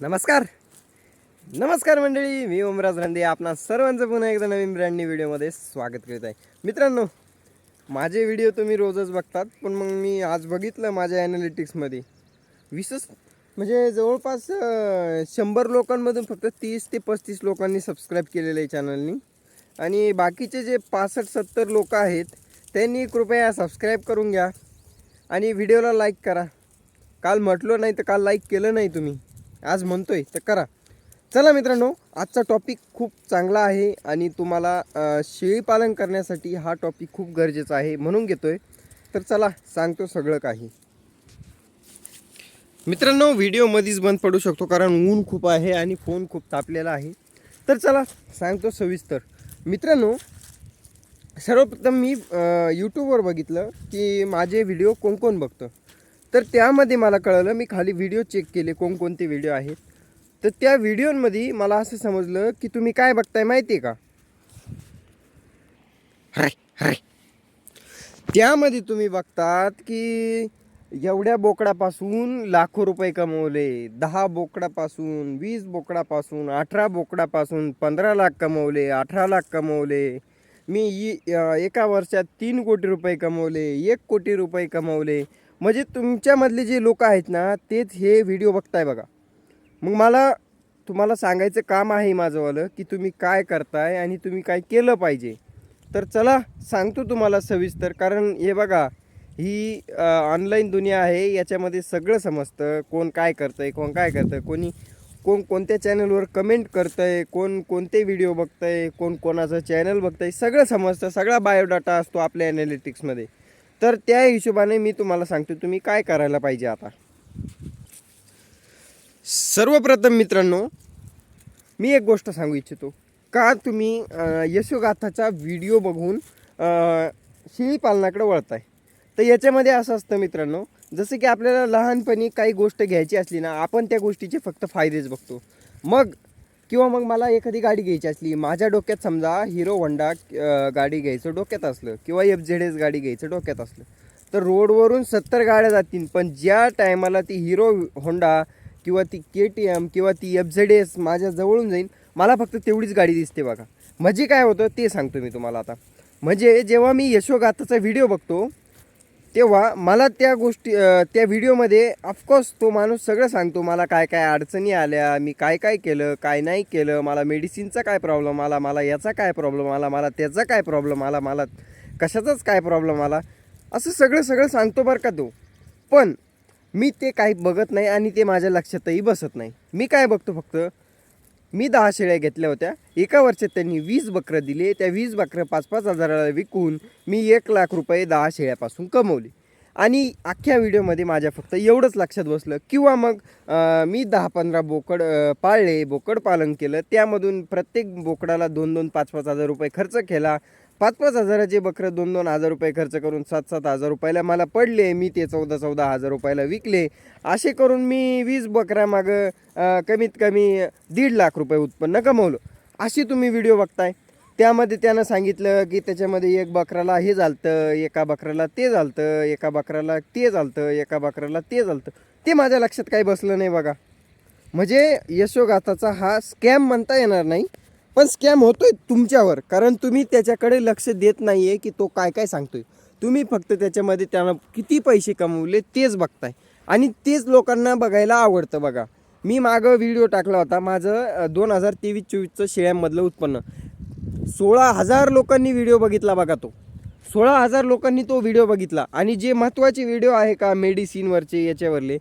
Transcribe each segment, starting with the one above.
नमस्कार. नमस्कार मंडळी मी ओमराज रांदे. आपणा सर्वांचं पुन्हा एकदा नवीन ब्रँडनी व्हिडिओमध्ये स्वागत करीत आहे. मित्रांनो माझे व्हिडिओ तुम्ही रोजच बघतात पण मग मी आज बघितलं माझ्या ॲनालिटिक्समध्ये वीसच म्हणजे जवळपास शंभर लोकांमधून फक्त तीस ते पस्तीस लोकांनी सबस्क्राईब केलेलं आहे चॅनलनी आणि बाकीचे जे पासष्ट सत्तर लोक आहेत त्यांनी कृपया सबस्क्राईब करून घ्या. आणि व्हिडिओला लाईक करा. काल म्हटलं नाही तर काल लाईक केलं नाही तुम्ही. आज म्हणतोय तर करा. चला मित्रांनो आजचा टॉपिक खूप चांगला आहे आणि तुम्हाला शेळीपालन करण्यासाठी हा टॉपिक खूप गरजेचा आहे म्हणून घेतोय. तर चला सांगतो सगळं काही. मित्रांनो व्हिडिओ मध्येच बंद पडू शकतो कारण ऊन खूप आहे आणि फोन खूप तापलेला आहे. तर चला सांगतो सविस्तर. मित्रांनो सर्वप्रथम मी यूट्यूबवर बघितलं की माझे व्हिडिओ कोण कोण बघतं. तर त्यामध्ये मला कळलं मी खाली व्हिडिओ चेक केले कोणकोणते व्हिडिओ आहेत. तर त्या व्हिडिओमध्ये मला असं समजलं की तुम्ही काय बघताय माहिती आहे का? हरे हरे. त्यामध्ये तुम्ही बघतात की एवढ्या बोकडापासून लाखो रुपये कमवले दहा बोकडापासून वीस बोकडापासून अठरा बोकडापासून पंधरा लाख कमवले अठरा लाख कमवले. मी एका वर्षात तीन कोटी रुपये कमवले एक कोटी रुपये कमवले. म्हणजे तुमच्यामधले जे लोक आहेत ना तेच हे व्हिडिओ बघताय बघा. मग मला तुम्हाला सांगायचं काम आहे माझंवालं की तुम्ही काय करताय आणि तुम्ही काय केलं पाहिजे. तर चला सांगतो तुम्हाला सविस्तर कारण हे बघा ही ऑनलाईन दुनिया आहे याच्यामध्ये सगळं समजतं कोण काय करतंय कोण काय करतं कोणी कोण कोणत्या चॅनलवर कमेंट करतंय कोण कोणते व्हिडिओ बघतंय कोण कोणाचं चॅनल बघतंय सगळं समजतं सगळा बायोडाटा असतो आपल्या ॲनालिटिक्समध्ये तर त्या हिशोबाने मी तुम्हाला सांगतो तुम्ही काय करायला पाहिजे आता? सर्वप्रथम मित्रांनो मी एक गोष्ट सांगू इच्छितो. का तुम्ही यशोगाथाचा व्हिडिओ बघून अं, पालनाकडे वळताय? तर याच्यामध्ये असं असतं मित्रांनो जसं की आपल्याला लहानपणी काही गोष्ट घ्यायची असली ना आपण त्या गोष्टीचे फक्त फायदेच बघतो. मग किंवा मग मला एखादी गाडी घ्यायची असली माझ्या डोक्यात समजा हिरो होंडा गाडी घ्यायचं डोक्यात असलं किंवा एफ झेड एस गाडी घ्यायचं डोक्यात असलं तर रोडवरून सत्तर गाड्या जातील पण ज्या टायमाला ती हिरो होंडा किंवा ती के टी एम किंवा ती एफ झेड एस माझ्या जवळून जाईल मला फक्त तेवढीच गाडी दिसते बघा. म्हणजे काय होतं ते सांगतो मी तुम्हाला आता. म्हणजे जेव्हा मी यशोगाथाचा व्हिडिओ बघतो तेव्हा मला त्या गोष्टी त्या व्हिडिओमध्ये ऑफकोर्स तो माणूस सगळं सांगतो मला काय काय अडचणी आल्या मी काय काय केलं काय नाही केलं मला मेडिसिनचा काय प्रॉब्लेम आला मला याचा काय प्रॉब्लेम आला मला त्याचा काय प्रॉब्लेम आला मला कशाचाच काय प्रॉब्लेम आला. असं सगळं सगळं सांगतो बरं का तो. पण मी ते काही बघत नाही आणि ते माझ्या लक्षातही बसत नाही. मी काय बघतो फक्त मी दहा शेळ्या घेतल्या होत्या. एका वर्षात त्यांनी वीस बकरं दिले. त्या वीस बकरं पाच पाच हजाराला विकून मी एक लाख रुपये दहा शेळ्यापासून कमवले. आणि अख्ख्या व्हिडिओमध्ये माझ्या फक्त एवढंच लक्षात बसलं. किंवा मग मी दहा पंधरा बोकड पाळले बोकड पालन केलं. त्यामधून प्रत्येक बोकडाला दोन दोन पाच पाच हजार रुपये खर्च केला. पाच पाच हजाराचे बकरं दोन दोन हजार रुपये खर्च करून सात सात हजार रुपयाला मला पडले. मी ते चौदा चौदा हजार रुपयाला विकले. असे करून मी वीस बकऱ्यामागं कमीत कमी दीड लाख रुपये उत्पन्न कमवलं. अशी तुम्ही व्हिडिओ बघताय. त्यामध्ये त्यानं सांगितलं की त्याच्यामध्ये एक बकराला हे झालतं एका बकराला ते झालतं एका बकराला ते झालतं एका बकराला ते झालतं. ते माझ्या लक्षात काही बसलं नाही बघा. म्हणजे यशोगाथाचा हा स्कॅम म्हणता येणार नाही. पण स्कॅम होतोय तुमच्यावर. कारण तुम्ही त्याच्याकडे लक्ष देत नाही आहे की तो काय काय सांगतोय. तुम्ही फक्त त्याच्यामध्ये त्यानं किती पैसे कमवले तेच बघताय. आणि तेच लोकांना बघायला आवडतं बघा. मी मागं व्हिडिओ टाकला होता. माझं दोन हजार तेवीस चोवीसचं शेळ्यांमधलं उत्पन्न. सोळा हजार लोकांनी व्हिडिओ बघितला बघा तो. सोळा हजार लोकांनी तो व्हिडिओ बघितला. आणि जे महत्त्वाचे व्हिडिओ आहे का मेडिसिनवरचे याच्यावरले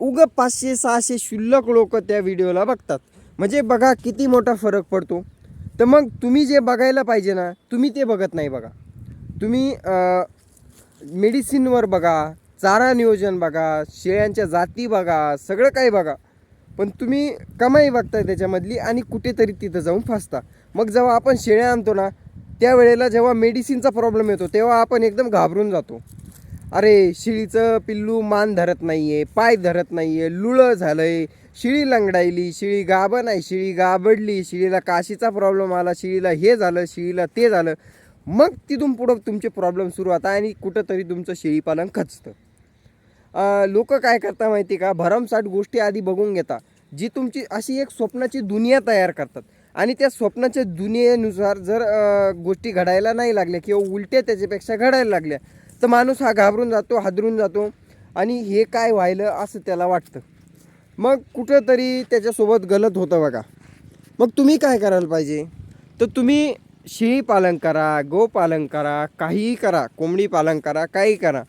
उग पाचशे सहाशे शुल्लक लोक त्या व्हिडिओला बघतात. म्हणजे बघा किती मोठा फरक पडतो. तर मग तुम्ही जे बघायला पाहिजे ना तुम्ही ते बघत नाही बघा. तुम्ही मेडिसिनवर बघा चारा नियोजन बघा शेळ्यांच्या जाती बघा सगळं काही बघा. पण तुम्ही कमाई बघताय त्याच्यामधली आणि कुठेतरी तिथं जाऊन फसता. मग जेव्हा आपण शेळ्या आणतो ना त्यावेळेला जेव्हा मेडिसिनचा प्रॉब्लेम येतो तेव्हा आपण एकदम घाबरून जातो. अरे शिळीचं पिल्लू मान धरत नाही आहे पाय धरत नाही आहे लुळं झालं आहे शिळी लंगडायली शिळी गाभं नाही शिळी गाबडली शिळीला काशीचा प्रॉब्लेम आला शिळीला हे झालं शिळीला ते झालं. मग तिथून पुढं तुमचे प्रॉब्लेम सुरू होतात आणि कुठंतरी तुमचं शेळीपालन खचतं. लोक काय करता माहिती का? भरमसाठ गोष्टी आधी बघून घेता जी तुमची अशी एक स्वप्नाची दुनिया तयार करतात. आणि त्या स्वप्नाच्या दुनियेनुसार जर गोष्टी घडायला नाही लागल्या किंवा उलट्या त्याच्यापेक्षा घडायला लागल्या तर माणूस हा घाबरून जातो हादरून जातो. आणि हे काय व्हायलं असं त्याला वाटतं. मग कुठंतरी त्याच्यासोबत गलत होतं बघा. मग तुम्ही काय करायला पाहिजे? तर तुम्ही शेळी पालन करा गोपालन करा काहीही करा कोंबडी पालन करा काही करा.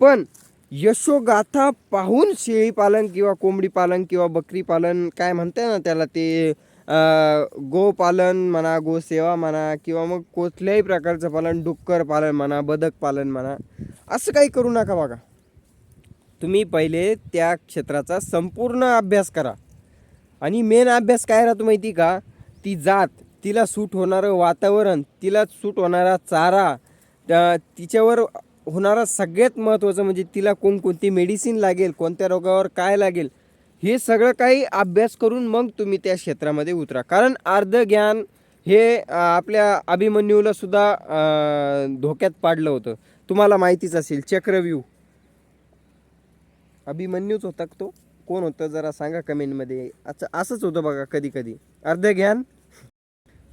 पण यशोगाथा पाहून शेळी पालन किंवा कोंबडी पालन किंवा बकरी पालन काय म्हणते ना त्याला ते गोपालन म्हणा गोसेवा म्हणा किंवा मग कुठल्याही प्रकारचं पालन डुक्कर पालन म्हणा बदक पालन म्हणा असं काही करू नका बघा. तुम्ही पहिले त्या क्षेत्राचा संपूर्ण अभ्यास करा. आणि मेन अभ्यास काय राहतो माहिती का? ती जात तिला सूट होणारं वातावरण तिला सूट होणारा चारा त्या- तिच्यावर होणारा सगळ्यात महत्त्वाचं म्हणजे तिला कोणकोणती मेडिसिन लागेल कोणत्या रोगावर काय लागेल हे सगळं काही अभ्यास करून मग तुम्ही त्या क्षेत्रामध्ये उतरा. कारण अर्ध ज्ञान हे आपल्या अभिमन्यूला सुद्धा धोक्यात पाडलं होतं. तुम्हाला माहितीच असेल चक्रव्यूह. अभिमन्यूच होता तो. कोण होतं जरा सांगा कमेंटमध्ये. अच्छा असंच होतं बघा कधी कधी अर्ध ज्ञान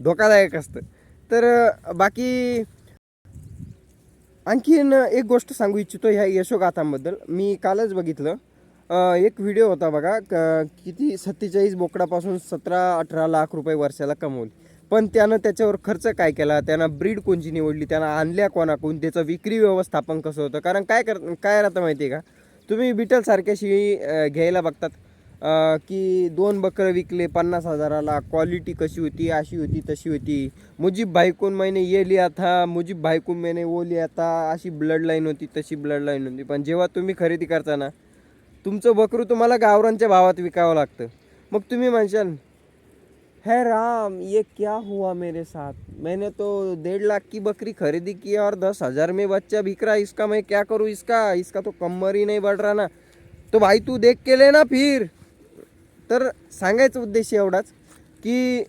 धोकादायक असतं. तर बाकी आणखीन एक गोष्ट सांगू इच्छितो ह्या यशोगाथांबद्दल. मी कालच बघितलं. एक व्हिडिओ होता बघा क- किती सत्तेचाळीस बोकडापासून सतरा अठरा लाख रुपये वर्षाला कमवले. पण त्यानं त्याच्यावर खर्च काय केला? त्यानं ब्रीड कोणची निवडली त्यानं आणल्या कोणाकडून? त्याचं विक्री व्यवस्थापन कसं होतं? कारण काय कर काय राहतं माहिती आहे का? तुम्ही बिटलसारख्या घ्यायला बघतात की दोन बकरं विकले पन्नास हजाराला क्वालिटी कशी होती अशी होती तशी होती. मुजीब भाईकून महिने ये लिया था मुजीब भाईकून महिने ओ लिया था अशी ब्लड लाईन होती तशी ब्लड लाईन होती. पण जेव्हा तुम्ही खरेदी करता ना तुमचं बकरू तुम्हाला गावरांच्या भावात विकावं लागतं. मग तुम्ही म्हणशाल है राम ये क्या हुआ मेरे साथ? मैंने तो डेढ़ लाख की बकरी खरीदी की और दस हजार में बच्चा बिक रहा है। इसका मैं क्या करूँ इसका? इसका तो कमर ही नहीं बढ़ रहा ना। तो भाई तू देख के लेना फिर। तर सांगायचा उद्देश एवढाच की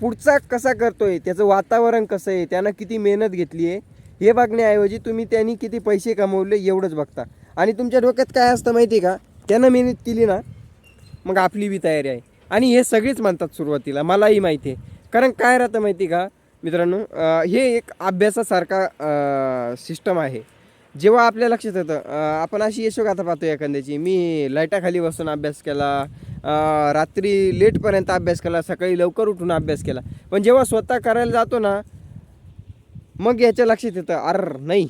पुढचा कसा करतोय त्याचं वातावरण कसं आहे त्यानं किती मेहनत घेतली आहे हे बघण्याऐवजी तुम्ही त्यांनी किती पैसे कमवले एवढंच बघता. आणि तुमच्या डोक्यात काय असतं माहिती आहे का? त्यानं मेहनत केली ना मग आपली बी तयारी आहे. आणि हे सगळेच म्हणतात सुरुवातीला. मलाही माहिती आहे. कारण काय राहतं माहिती का मित्रांनो? हे एक अभ्यासासारखा सिस्टम आहे. जेव्हा आपल्या लक्षात येतं आपण अशी यशोगाथा पाहतो एखाद्याची मी लाईटाखाली बसून अभ्यास केला रात्री लेटपर्यंत अभ्यास केला सकाळी लवकर उठून अभ्यास केला. पण जेव्हा स्वतः करायला जातो ना मग याच्या लक्षात येतं अर नाही.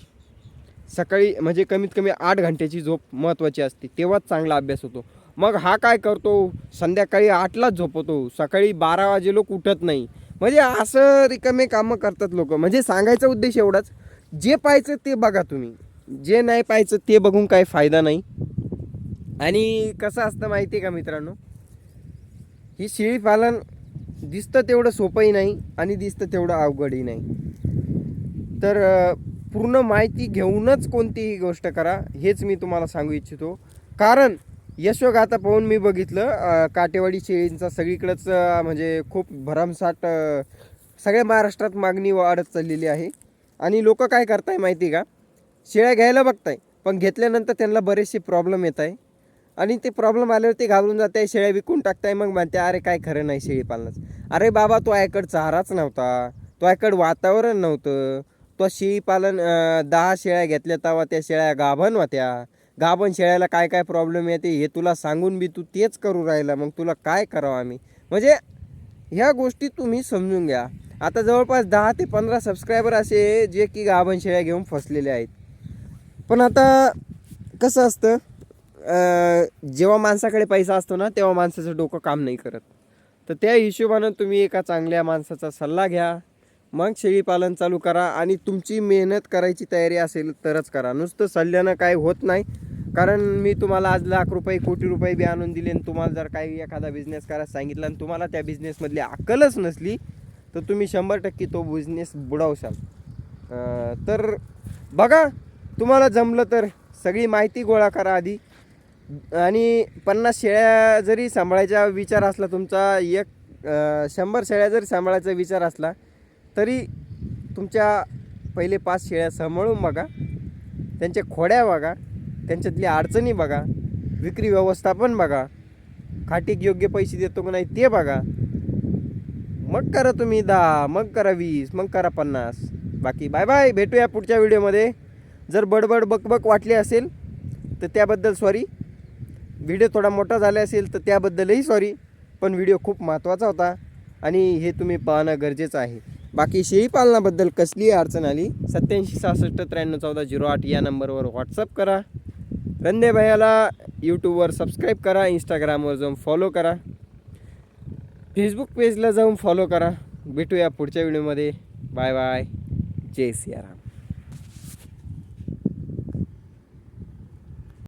सकाळी म्हणजे कमीत कमी आठ घंट्याची झोप महत्त्वाची असते. तेव्हाच चांगला अभ्यास होतो. मग हा काय करतो? संध्याकाळी आठलाच झोपतो. सकाळी बारा वाजे लोक उठत नाही. म्हणजे असं रिकामे कामं करतात लोक. म्हणजे सांगायचा उद्देश एवढाच. जे पाहायचं ते बघा तुम्ही. जे नाही पाहायचं ते बघून काही फायदा नाही. आणि कसं असतं माहिती आहे का मित्रांनो? ही शेळी पालन दिसतं तेवढं सोपंही नाही आणि दिसतं तेवढं अवघडही नाही. तर पूर्ण माहिती घेऊनच कोणतीही गोष्ट करा हेच मी तुम्हाला सांगू इच्छितो. कारण यशोगाथा पाहून मी बघितलं काटेवाडी शेळींचा सगळीकडंच म्हणजे खूप भरमसाठ सगळ्या महाराष्ट्रात मागणी वाढत चाललेली आहे. आणि लोक काय करताय माहिती का? शेळ्या घ्यायला बघताय पण घेतल्यानंतर त्यांना बरेचसे प्रॉब्लेम येत आहे. आणि ते प्रॉब्लेम आल्यावर ते घाबरून जात आहे शेळ्या विकून टाकताय मग म्हणते अरे काय खरं नाही शेळी पालनाचं अरे बाबा तो आयकड चाराच नव्हता तो आयकड वातावरण नव्हतं. तो शेळी पालन दहा शेळ्या घेतल्या तेव्हा त्या शेळ्या गाभण होत्या. गाभण शेळ्याला काय काय प्रॉब्लेम येते हे तुला सांगून बी तू तेच करू राहिला मग तुला काय करावं आम्ही? म्हणजे ह्या गोष्टी तुम्ही समजून घ्या. आता जवळपास दहा ते पंधरा सबस्क्रायबर असे जे की गाभण शेळ्या घेऊन फसलेले आहेत. पण आता कसं असतं जेव्हा माणसाकडे पैसा असतो ना तेव्हा माणसाचं डोकं काम नाही करत. तर त्या हिशोबानं तुम्ही एका चांगल्या माणसाचा सल्ला घ्या. मग शेळीपालन चालू करा आणि तुमची मेहनत करायची तयारी असेल तरच करा. नुसतं सल्ल्यानं काय होत नाही. कारण मी तुम्हाला आज लाख रुपये कोटी रुपये बी आणून दिले आणि तुम्हाला जर काही एखादा बिझनेस करायला सांगितला आणि तुम्हाला त्या बिझनेसमधली अक्कलच नसली तर तुम्ही शंभर टक्के तो बिझनेस बुडवशाल तर बघा तुम्हाला जमलं तर सगळी माहिती गोळा करा आधी. आणि पन्नास शेळ्या जरी सांभाळायचा विचार असला तुमचा एक शंभर शेळ्या जरी सांभाळायचा विचार असला तरी तुमच्या पहिले पाच शेळ्या सांभाळून बघा. त्यांच्या खोड्या बघा. त्यांच्यातल्या अडचणी बघा. विक्री व्यवस्थापन बघा. खाटीक योग्य पैसे देतो की नाही ते बघा. मग करा तुम्ही दहा मग करा वीस मग करा पन्नास. बाकी बाय बाय भेटूया पुढच्या व्हिडिओमध्ये. जर बडबड बकबक वाटली असेल तर त्याबद्दल सॉरी व्हिडिओ थोडा मोठा झाला असेल तर त्याबद्दलही सॉरी पण व्हिडिओ खूप महत्त्वाचा होता. आणि हे तुम्ही पाहणं गरजेचं आहे. बाकी शेळी पालनाबद्दल कसलीही अडचण आली सत्याऐंशी सहासष्ट त्र्याण्णव चौदा झिरो आठ या नंबरवर व्हॉट्सअप करा. रंदे भैयाला यूट्यूबवर सबस्क्राईब करा इंस्टाग्रामवर जाऊन फॉलो करा. फेसबुक पेजला जाऊन फॉलो करा. भेटूया पुढच्या व्हिडिओमध्ये बाय बाय जय सियाराम.